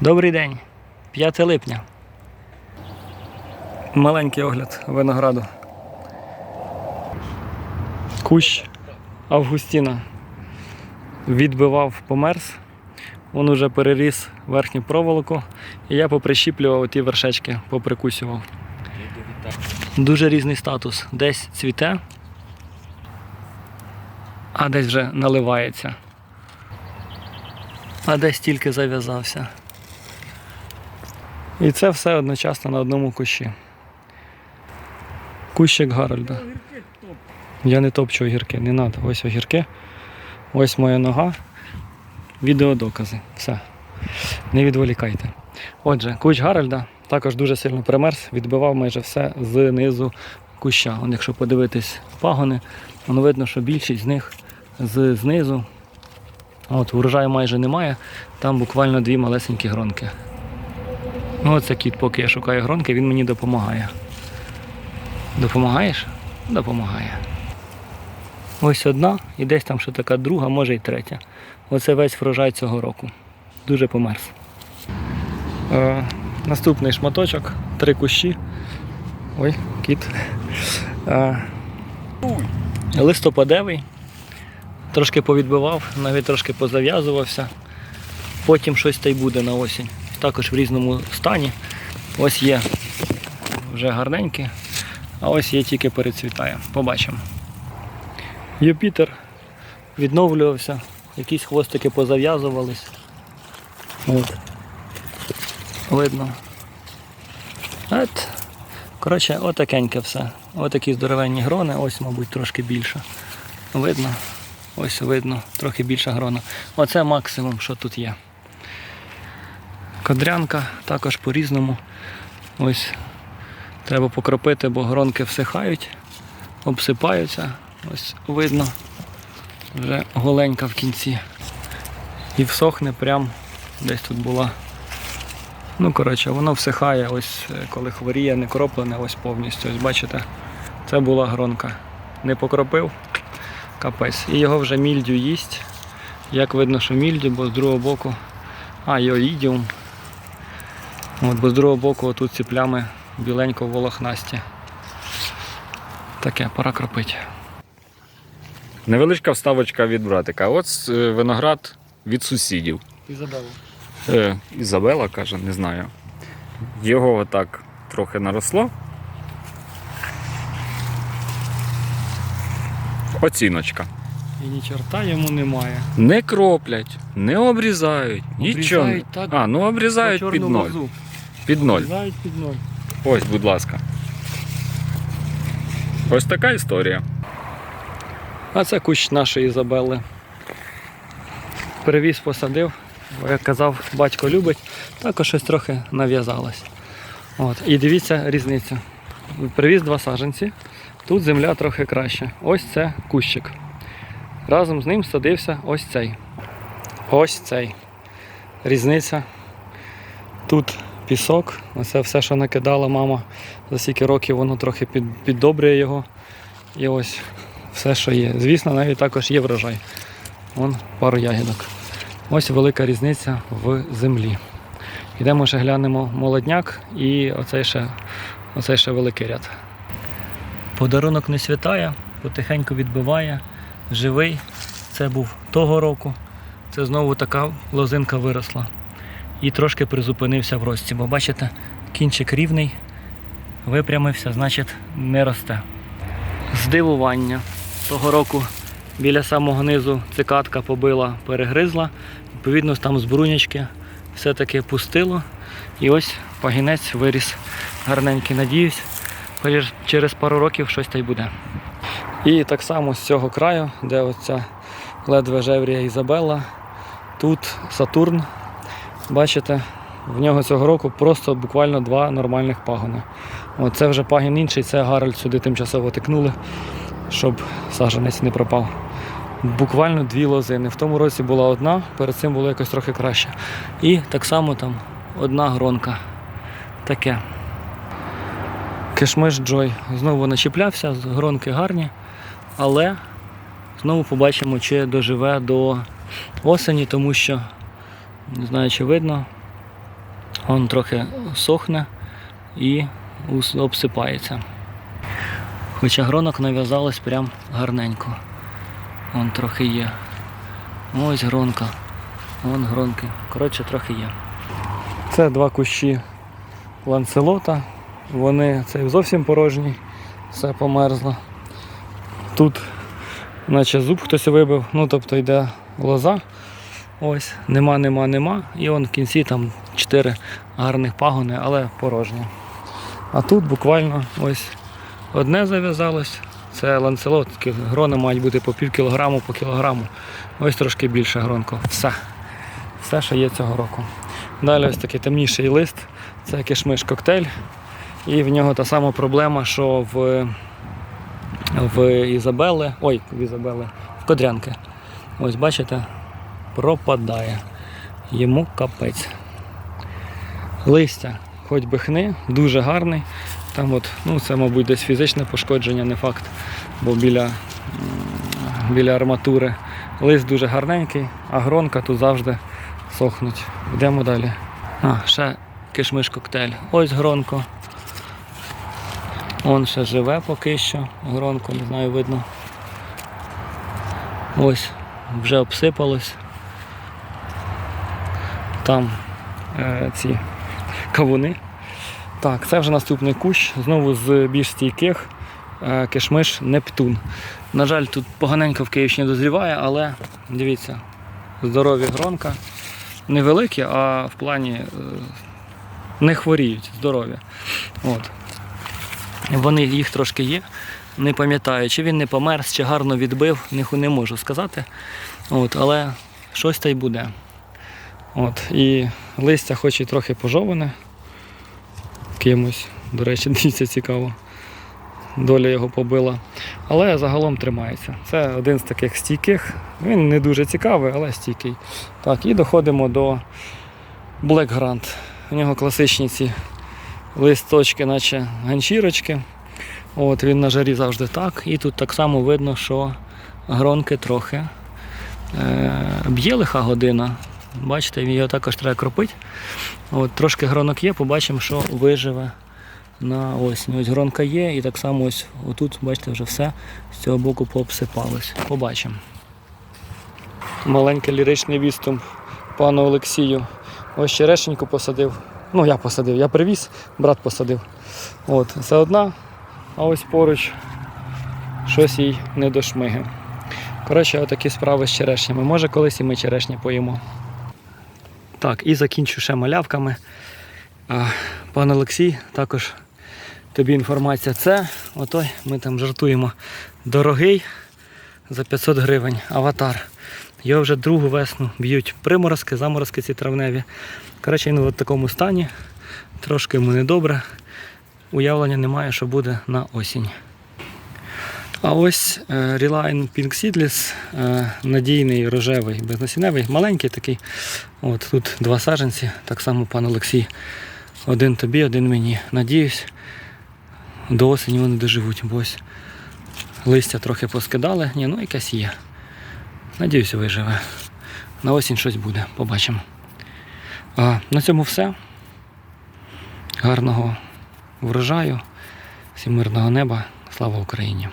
Добрий день, 5 липня. Маленький огляд винограду. Кущ Августіна відбивав померз. Він уже переріс верхню проволоку, і я поприщіплював ті вершечки, поприкусював. Дуже різний статус. Десь цвіте, а десь вже наливається. А десь тільки зав'язався. І це все одночасно на одному кущі. Кущик Гарольда. Я не топчу огірки, не треба. Ось огірки. Ось моя нога. Відеодокази. Все. Не відволікайте. Отже, кущ Гарольда також дуже сильно примерз, відбивав майже все знизу куща. Он, якщо подивитись пагони, воно видно, що більшість з них знизу. От урожаю майже немає, там буквально дві малесенькі гронки. Ну, оце кіт, поки я шукаю гронки, він мені допомагає. Допомагаєш? Допомагає. Ось одна, і десь там ще така друга, може і третя. Оце весь врожай цього року. Дуже померз. Е, наступний шматочок, три кущі. Ой, кіт. Е, листопадевий. Трошки повідбивав, навіть трошки позав'язувався. Потім щось та й буде на осінь. Також в різному стані. Ось є вже гарненькі, а ось є тільки перецвітає. Побачимо. Юпітер відновлювався, якісь хвостики позав'язувались. От. Видно. От. Коротше, отакеньке все. Отакі здоровенні грони, ось, мабуть, трошки більше. Видно. Ось видно, трохи більша грона. Оце максимум, що тут є. Кадрянка також по-різному. Ось треба покропити, бо гронки всихають, обсипаються. Ось видно, вже голенька в кінці. І всохне прям десь тут була. Ну, коротше, воно всихає, ось е, коли хворіє, не кроплене, ось повністю. Ось бачите, це була гронка. Не покропив, капець. І його вже мільдю їсть. Як видно, що мільдю, бо з другого боку. А, і оїдіум. От, бо з другого боку отут ці плями біленько волохнасті. Таке, пора кропити. Невеличка вставочка від братика. От е, виноград від сусідів. Ізабелла. Е, Ізабела каже, не знаю. Його отак трохи наросло. Оціночка. І ні чорта йому немає. Не кроплять, не обрізають, нічого. Так, А, ну обрізають під ноль. лозу. Під ноль. Обрізають під ноль. Ось, будь ласка. Ось така історія. А це кущ нашої Ізабелли. Привіз, посадив, бо як казав, батько любить, також щось трохи нав'язалось. От. І дивіться різницю. Привіз два саджанці, тут земля трохи краща. Ось це кущик. Разом з ним садився ось цей. Ось цей. Різниця. Тут пісок, оце все, що накидала мама. За стільки років воно трохи під, піддобрює його. І ось все, що є. Звісно, навіть також є врожай. Вон пару ягідок. Ось велика різниця в землі. Йдемо ще глянемо молодняк і оцей ще, оцей ще великий ряд. Подарунок не святає, потихеньку відбиває, живий. Це був того року. Це знову така лозинка виросла. І трошки призупинився в рості, бо бачите, кінчик рівний, випрямився, значить не росте здивування. Того року біля самого низу цикатка побила, перегризла. Відповідно, там з брунячки все-таки пустило. І ось пагінець виріс гарненький. Надіюсь, через- пару років щось та й буде. І так само з цього краю, де оця ледве жеврія Ізабелла, тут Сатурн. Бачите, в нього цього року просто буквально два нормальних пагони. Оце вже пагін інший, це Гарольд сюди тимчасово тикнули, щоб саженець не пропав. Буквально дві лозини. В тому році була одна, перед цим було якось трохи краще. І так само там одна гронка. Таке. Кишмиш Джой знову начіплявся, гронки гарні, але знову побачимо, чи доживе до осені, тому що не знаю, чи видно. Он трохи сохне і обсипається. Хоча гронок нав'язалось прям гарненько. Вон трохи є. Ось гронка. Вон гронки. Коротше, трохи є. Це два кущі ланцелота. Вони це зовсім порожні, все померзло. Тут, наче зуб хтось вибив, ну тобто йде лоза. Ось, нема, нема, нема. І он в кінці там чотири гарних пагони, але порожні. А тут буквально ось одне зав'язалось. Це ланцелот, грони мають бути по пів кілограму, по кілограму. Ось трошки більше гронко. Все. Все, що є цього року. Далі ось такий темніший лист. Це кишмиш коктейль. І в нього та сама проблема, що в, в Ізабели, ой, в Ізабели, в Кодрянки. Ось бачите, пропадає. Йому капець. Листя, хоч би хни, дуже гарний. Там от, ну це, мабуть, десь фізичне пошкодження, не факт, бо біля, біля арматури. Лист дуже гарненький, а гронка тут завжди сохнуть. Йдемо далі. А, ще кишмиш коктейль. Ось гронко. Он ще живе поки що. Гронко, не знаю, видно. Ось, вже обсипалось. Там е, ці кавуни. Так, це вже наступний кущ, знову з більш стійких е, кишмиш Нептун. На жаль, тут поганенько в Київщині дозріває, але дивіться, здорові гронка. Невеликі, а в плані е, не хворіють, здорові. От. Вони їх трошки є. Не пам'ятаю, чи він не померз, чи гарно відбив, не, можу сказати. От, але щось та й буде. От, і листя хоч і трохи пожоване кимось. До речі, дивіться цікаво. Доля його побила. Але загалом тримається. Це один з таких стійких. Він не дуже цікавий, але стійкий. Так, і доходимо до Black Grand. У нього класичні ці листочки, наче ганчірочки. От, він на жарі завжди так. І тут так само видно, що гронки трохи е, б'є лиха година. Бачите, його також треба кропити. От, трошки гронок є, побачимо, що виживе на осінь. Ось гронка є, і так само ось отут, бачите, вже все з цього боку пообсипалось. Побачимо. Маленький ліричний відступ пану Олексію. Ось черешеньку посадив. Ну, я посадив, я привіз, брат посадив. От, це одна, а ось поруч щось їй не до шмиги. Коротше, отакі справи з черешнями. Може, колись і ми черешні поїмо. Так, і закінчу ще малявками. Пан Олексій, також тобі інформація. Це, отой, ми там жартуємо, дорогий за 500 гривень аватар. Його вже другу весну б'ють приморозки, заморозки ці травневі. Коротше, він в такому стані, трошки йому недобре. Уявлення немає, що буде на осінь. А ось е, Reline Pink Seedless, е, надійний рожевий, безнасінневий, маленький такий. От тут два саджанці, так само пан Олексій. Один тобі, один мені. Надіюсь, до осені вони доживуть, бо ось листя трохи поскидали. Ні, ну якась є. Надіюсь, виживе. На осінь щось буде, побачимо. А, на цьому все. Гарного врожаю, всім мирного неба. Слава Україні!